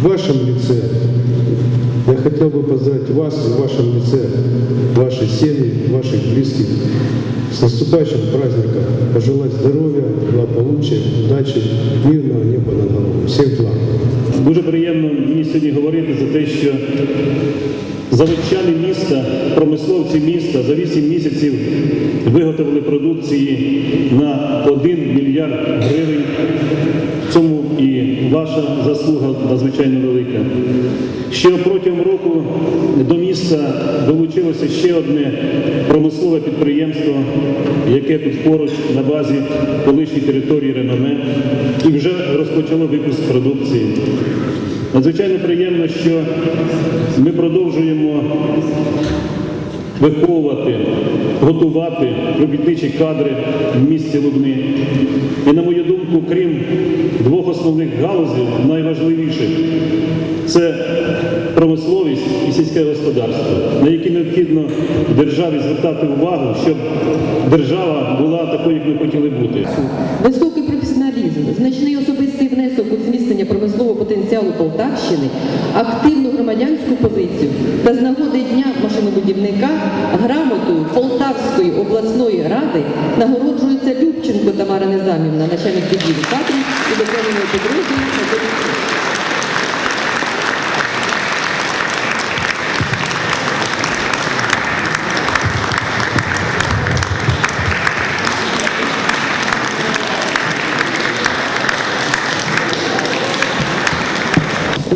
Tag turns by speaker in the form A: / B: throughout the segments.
A: В вашем лице я хотел бы поздравить вас в вашем лице, ваши семьи, ваших близких с наступающим праздником. Пожелать здоровья, благополучия, удачи, мирного неба над головой. Всех благ.
B: Дуже приємно мені сьогодні говорити за те, що заводчани міста, промисловці міста за 8 місяців виготовили продукції на 1 мільярд гривень. Ваша заслуга надзвичайно велика. Що протягом року до міста долучилося ще одне промислове підприємство, яке тут поруч на базі колишньої території Реноме, і вже розпочало випуск продукції. Надзвичайно приємно, що ми продовжуємо виховувати, готувати робітничі кадри в місті Лубни. І, на мою думку, крім двох основних галузів, найважливіших це промисловість і сільське господарство, на які необхідно державі звертати увагу, щоб держава була такою, як ми хотіли бути.
C: Високий професіоналізм, значний особистий Полтавщини, активну громадянську позицію. Та з нагоди Дня машинобудівника грамотою Полтавської обласної ради нагороджується Любченко Тамара Незамівна, начальник відділу кадрів і виконує підрозділу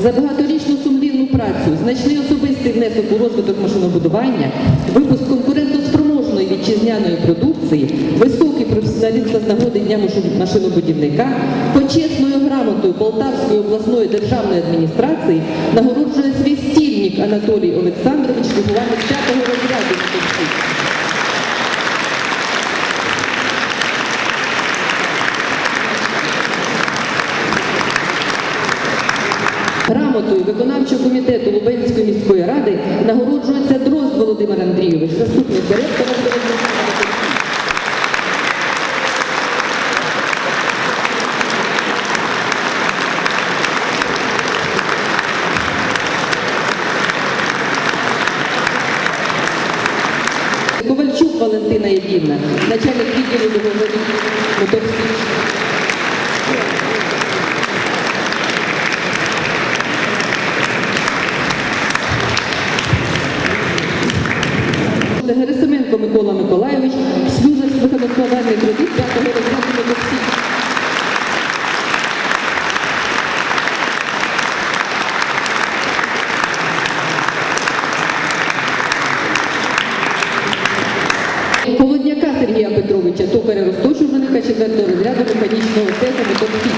C: За багаторічну сумлінну працю, значний особистий внесок у розвиток машинобудування, випуск конкурентоспроможної вітчизняної продукції, високий професіоналізм з нагоди Дня машинобудівника, почесною грамотою Полтавської обласної державної адміністрації нагороджує свій стільник Анатолій Олександрович фігурами 5 розряду. мистецтв. Грамотою виконавчого комітету Лубенської міської ради нагороджується Дрозд Володимир Андрійович, заступник директора Ковальчук Валентина Єдівна, начальник відділу договорів Це Герасименко Микола Миколайович, слюсар з виходоскладальних робіт 5 розряду медицини. Холодняка Сергія Петровича, токаря розточувальника 4 розряду механічного методики